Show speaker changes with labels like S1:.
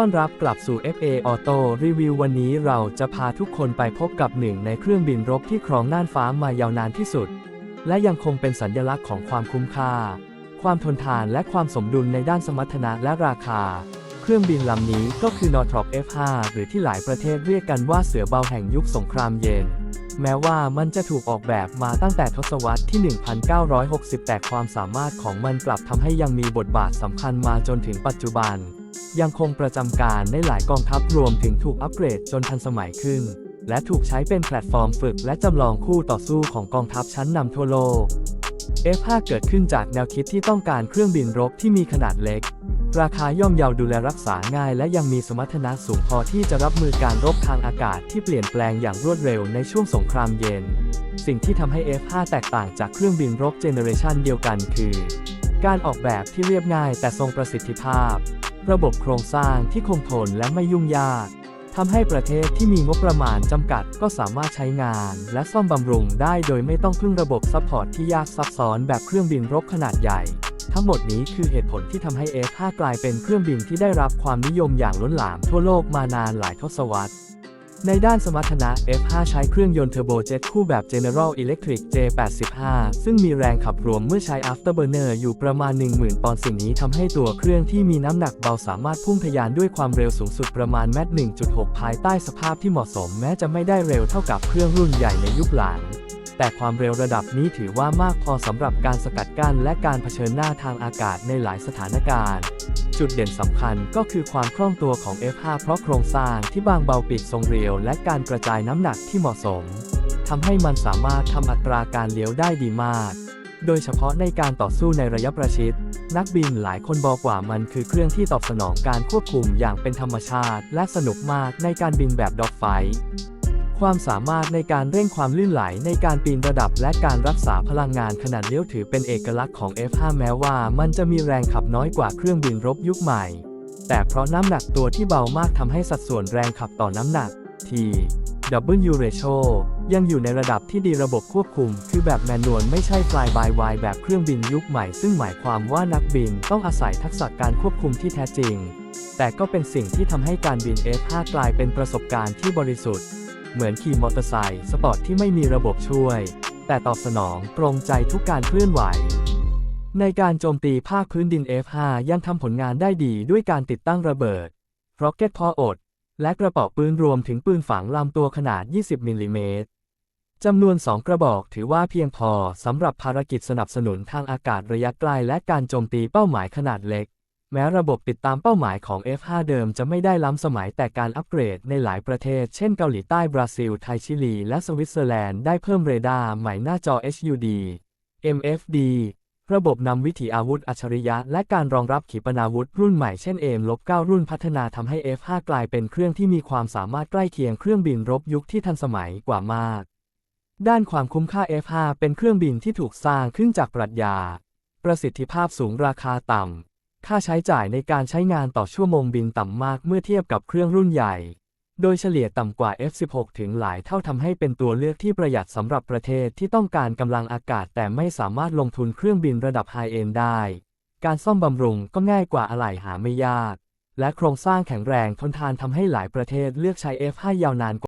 S1: ต้อนรับกลับสู่ FA Auto Review วันนี้เราจะพาทุกคนไปพบกับหนึ่งในเครื่องบินรบที่ครองน่านฟ้ามายาวนานที่สุด และยังคงเป็นสัญลักษณ์ของความคุ้มค่า ความทนทานและความสมดุลในด้านสมรรถนะและราคา เครื่องบินลำนี้ก็คือ Northrop F5 หรือที่หลายประเทศเรียกกันว่าเสือเบาแห่งยุคสงครามเย็น แม้ว่ามันจะถูกออกแบบมาตั้งแต่ทศวรรษที่ 1960 แต่ความสามารถของมันกลับทำให้ยังมีบทบาทสำคัญมาจนถึงปัจจุบัน ยังคงประจำการในหลายกองทัพรวมถึงถูกอัปเกรดจนทันสมัยขึ้น และถูกใช้เป็นแพลตฟอร์มฝึกและจำลองคู่ต่อสู้ของกองทัพชั้นนำทั่วโลก F5 เกิดขึ้นจากแนวคิดที่ต้องการเครื่องบินรบที่มีขนาดเล็ก ราคาย่อมเยาดูแลรักษาง่าย และยังมีสมรรถนะสูงพอที่จะรับมือการรบทางอากาศที่เปลี่ยนแปลงอย่างรวดเร็วในช่วงสงครามเย็น สิ่งที่ทำให้ F5 แตกต่างจากเครื่องบินรบเจเนอเรชันเดียวกันคือ การออกแบบที่เรียบง่ายแต่ทรงประสิทธิภาพ ระบบโครงสร้างที่คงทนและไม่ยุ่งยากทำให้ประเทศที่มีงบประมาณจำกัดก็สามารถใช้งาน และซ่อมบำรุงได้โดยไม่ต้องพึ่งระบบซัพพอร์ตที่ยากซับซ้อนแบบเครื่องบินรบขนาดใหญ่ ทั้งหมดนี้คือเหตุผลที่ทำให้ F5 กลายเป็นเครื่องบินที่ได้รับความนิยมอย่างล้นหลามทั่วโลกมานานหลายทศวรรษ ในด้านสมรรถนะ F5 ใช้เครื่องยนต์เทอร์โบเจ็ตคู่แบบ General Electric J85 ซึ่งมีแรงขับรวมเมื่อใช้ Afterburner อยู่ประมาณ 10,000 ปอนด์สิ่งนี้ทำให้ตัวเครื่องที่มีน้ำหนักเบาสามารถพุ่งทะยานด้วยความเร็วสูงสุดประมาณแมต1.6 ภายใต้สภาพที่เหมาะสมแม้จะไม่ได้เร็วเท่ากับเครื่องรุ่นใหญ่ในยุคหลังแต่ความเร็วระดับนี้ถือว่ามากพอสำหรับการสกัดกั้นและการเผชิญหน้าทางอากาศในหลายสถานการณ์ จุดเด่นสำคัญก็คือความคล่องตัวของ F5 เพราะโครงสร้างที่บางเบาปีกทรงเรียว และการกระจายน้ำหนักที่เหมาะสมทำให้มันสามารถทำอัตราการเลี้ยวได้ดีมาก โดยเฉพาะในการต่อสู้ในระยะประชิด นักบินหลายคนบอกว่ามันคือเครื่องที่ตอบสนองการควบคุมอย่างเป็นธรรมชาติ และสนุกมากในการบินแบบด็อกไฟ ความสามารถในการเร่งความลื่นไหลในการปีนระดับและการรักษาพลังงานขนาดเลี้ยวถือเป็นเอกลักษณ์ของ F5 แม้ว่ามันจะมีแรงขับน้อยกว่าเครื่องบินรบยุคใหม่ แต่เพราะน้ำหนักตัวที่เบามากทำให้สัดส่วนแรงขับต่อน้ำหนัก T W ratio ยังอยู่ในระดับที่ดีระบบควบคุม คือแบบแมนนวลไม่ใช่ fly by wire แบบเครื่องบินยุคใหม่ ซึ่งหมายความว่านักบินต้องอาศัยทักษะการควบคุมที่แท้จริง แต่ก็เป็นสิ่งที่ทำให้การบิน F5 กลายเป็นประสบการณ์ที่บริสุทธิ์ เหมือนขี่มอเตอร์ไซค์สปอร์ตที่ไม่มีระบบช่วย แต่ตอบสนองตรงใจทุกการเคลื่อนไหว ในการโจมตีภาคพื้นดิน F5 ยังทำผลงานได้ดีด้วยการติดตั้งระเบิด Rocket พออด และกระเป๋าปืนรวมถึงปืนฝังลำตัวขนาด 20มิลลิเมตรจำนวน 2 กระบอกถือว่าเพียงพอสำหรับภารกิจสนับสนุนทางอากาศระยะไกลและการโจมตีเป้าหมายขนาดเล็ก แม้ระบบติดตามเป้าหมายของ F5 เดิมจะไม่ได้ล้ำสมัยแต่การอัปเกรดในหลายประเทศ เช่นเกาหลีใต้บราซิล ไทยชิลี และสวิตเซอร์แลนด์ได้เพิ่มเรดาร์ใหม่หน้าจอ HUD MFD ระบบนำวิถีอาวุธอัจฉริยะ และการรองรับขีปนาวุธรุ่นใหม่เช่น M-9 รุ่นพัฒนาทำให้ F5 กลายเป็นเครื่องที่มีความสามารถใกล้เคียงเครื่องบินรบยุคที่ทันสมัยกว่ามาก ด้านความคุ้มค่า F5 เป็นเครื่องบินที่ถูกสร้างขึ้นจากปรัชญา ประสิทธิภาพสูงราคาต่ำ ค่าใช้จ่ายในการใช้งานต่อชั่วโมงบินต่ำมากเมื่อเทียบกับเครื่องรุ่นใหญ่ โดยเฉลี่ยต่ำกว่า F16 ถึงหลายเท่าทำให้เป็นตัวเลือกที่ประหยัดสำหรับประเทศที่ต้องการกำลังอากาศแต่ไม่สามารถลงทุนเครื่องบินระดับไฮเอนได้ การซ่อมบำรุงก็ง่ายกว่าอะไหล่หาไม่ยาก และโครงสร้างแข็งแรงทนทานทำให้หลายประเทศเลือกใช้ F5 ยาวนานกว่า